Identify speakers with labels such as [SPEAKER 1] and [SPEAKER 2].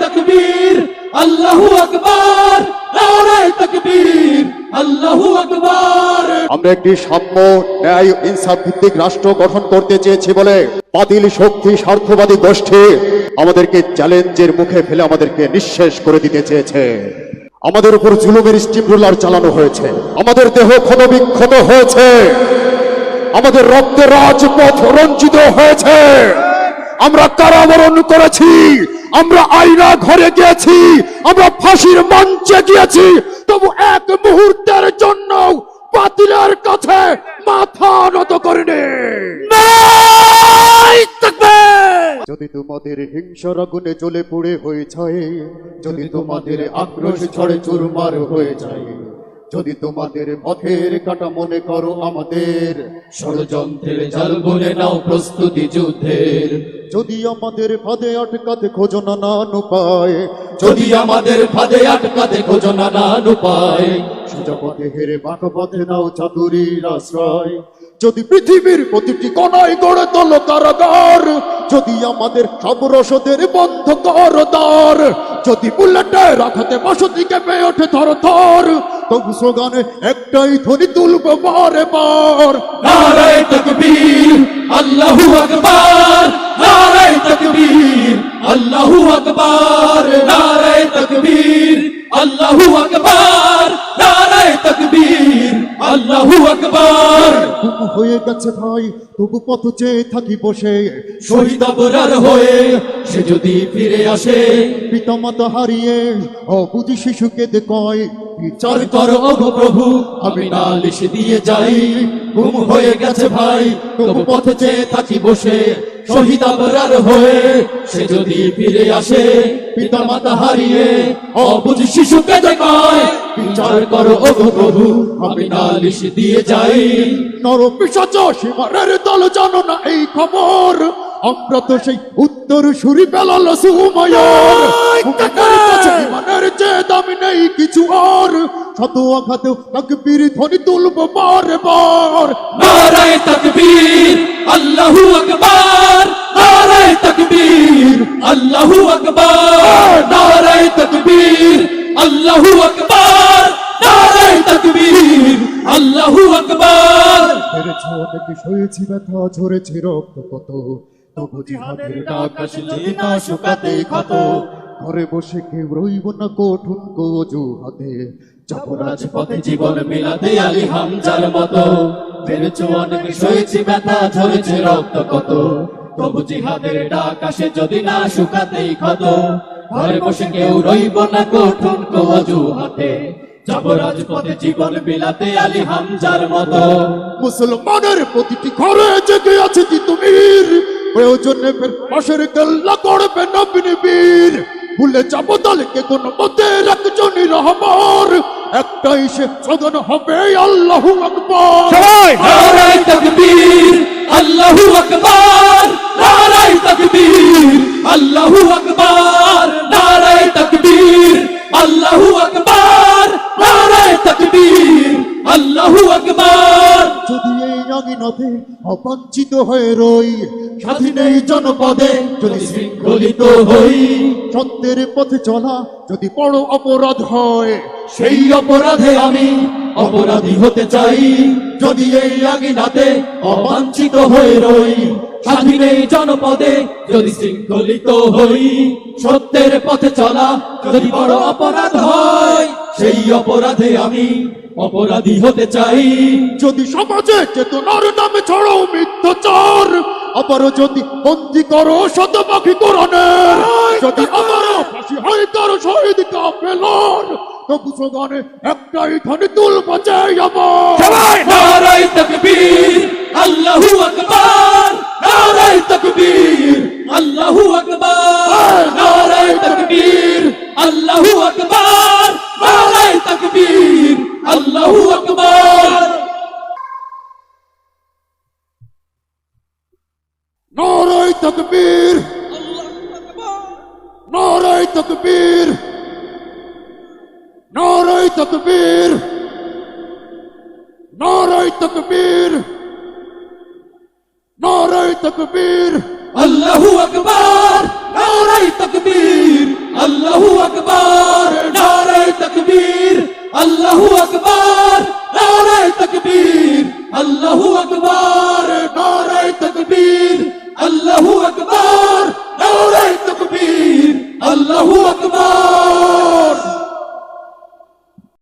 [SPEAKER 1] তকবীর, আল্লাহু আকবার, নারায় তকবীর, আল্লাহু আকবার।
[SPEAKER 2] আমরা একটি সাম্য ন্যায় ইনসাফ ভিত্তিক রাষ্ট্র গঠন করতে চেয়েছি বলে বাতিল শক্তি স্বার্থবাদী গোষ্ঠী আমাদেরকে চ্যালেঞ্জের মুখে ফেলে আমাদেরকে নিঃশেষ করে দিতে চেয়েছে। আমাদের উপর জুলুমের স্টিম রোলার চালানো হয়েছে। আমাদের দেহ ক্ষতবিক্ষত হয়েছে। আমাদের রক্তে রাজপথ রঞ্জিত হয়েছে। আমরা কারাবরণ করেছি। আমরা আইনা ঘরে গিয়েছি আমরা ফাঁসির মঞ্চে গিয়েছি তবু এক মুহূর্তের জন্য বাতিলের কাছে মাথা নত করিনি। যদি তোমাদের হিংসার আগুনে জ্বলে পুড়ে হয়ে যায় যদি তোমাদের আক্রোশ ছড়ে চুরমার হয়ে যায় যদি তোমাদের পথের কাটা মনে করো আমাদের,
[SPEAKER 1] ষড়যন্ত্রের জাল বলে নাও প্রস্তুতি যুদ্ধের।
[SPEAKER 2] যদি আমাদের ফাঁদে আটকাতে খোঁজো না নান উপায়
[SPEAKER 1] যদি আমাদের ফাঁদে আটকাতে খোঁজো নানান উপায়
[SPEAKER 2] সোজা পথে হেরে বাঁকা পথে নাও চাতুরীর আশ্রয় যদি পৃথিবীর প্রতিটি কোনায় গড়ে তোলো কারাগার, যদি আমাদের সব রসদের বন্ধ কর দ্বার যদি বুলেটে রাখাতে বসতি কেঁপে ওঠে থর থর তবু স্লোগানে একটাই ধ্বনি তুলবো বারে বার
[SPEAKER 1] নারায় তকবীর, আল্লাহু আকবার, নারায় তকবীর, আল্লাহু আকবার, নারায় তকবীর, আল্লাহু আকবার।
[SPEAKER 2] হয়ে গেছে ভাই তবু পথ চেয়ে থাকি বসে।
[SPEAKER 1] শহীদ অপরার হয়ে সে যদি ফিরে আসে
[SPEAKER 2] পিতামাতা হারিয়ে অবুধি শিশুকে কয়
[SPEAKER 1] বিচার করো ওগো প্রভু, আমি নালিশ দিয়ে যাই। গুম হয়ে গেছে ভাই, তবু পথে চেয়ে থাকি বসে। শহীদ আবরার হয়ে সে যদি ফিরে আসে পিতা মাতা হারিয়ে অবুঝ শিশুকে যে কয় বিচার করো ওগো প্রভু, আমি নালিশ দিয়ে যাই।
[SPEAKER 2] নর পিসাচ সীমারের দল জানো না এই খবর। আমরা সেই উত্তর সুরি পেলাল সুমায়ার যে দামি নেই কিছু আর। শত আঘাতেও তাকবীর ধ্বনি তুলব বারে বার
[SPEAKER 1] নারায় তকবীর আল্লাহু আকবার। নারায় তকবীর আল্লাহু আকবার। নারায় তকবীর আল্লাহু আকবার। নারায় তকবীর আল্লাহু আকবার।
[SPEAKER 2] সয়েছি ব্যথা? ঝরেছে রক্ত কত? তবু জিহাদের ডাক
[SPEAKER 1] না শুকাতে ক্ষত।
[SPEAKER 2] ঘরে বসে কেউ রইব না কঠুন কোজু হাতে
[SPEAKER 1] যাব রাজপথে জীবন মিলাতে আলী হামজার মতো। পেরেছ অনেক সয়েছি ব্যথা ঝরেছে রক্ত কত। তবু জিহাদের ডাক আসে যদি না শুকাতেই ক্ষত। ঘরে বসে কেউ রইব না কঠুন কজু হাতে যাব রাজপথে জীবন বিলাতে আলী হামজার মতো।
[SPEAKER 2] মুসলমানের প্রতিটি ঘরে জেগে আছে তিতুমির প্রয়োজনে ফের পাশের গল্লা করবে নবীন বীর। ভুলে যাব দলকে কোন মতে একজনই রহমান একটাই সে সদন হবে আল্লাহু আকবার।
[SPEAKER 1] নারায় তকবীর আল্লাহু আকবার নারায় তকবীর আল্লাহু আকবার।
[SPEAKER 2] আঙিনাতে হয়ে রই।
[SPEAKER 1] স্বাধীন এই জনপদে যদি শৃঙ্খলিত হই,
[SPEAKER 2] সত্যের পথে চলা যদি বড় অপরাধ হয়,
[SPEAKER 1] সেই অপরাধে আমি অপরাধী হতে চাই। যদি এই আগিনাতে অবাঞ্ছিত হয়ে রই, স্বাধীন এই জনপদে যদি শৃঙ্খলিত হই, সত্যের পথে চলা যদি বড় অপরাধ হয় সেই অপরাধে আমি অপরাধী হতে চাই।
[SPEAKER 2] যদি সমাজে চেতনার নামে ছড়াও মিথ্যাচার আবারও যদি বন্দি করো শতপাখি কোরআনের যদি আবারও ফাঁসি হয় কারও শহীদ কাফেলার তবু সগানে একটাই ধ্বনি তুলব যে আমার।
[SPEAKER 1] নারায় তকবীর আল্লাহু আকবার তকবীর আল্লাহু আকবার। তকবীর। নারাই তকবীর।
[SPEAKER 2] নারাই তকবীর। নারাই তকবীর। নারাই তকবীর। আল্লাহু আকবার নারাই তকবীর।
[SPEAKER 1] আল্লাহু আকবার নারাই তকবীর। আল্লাহু আকবার নারাই তকবীর। আল্লাহু আকবার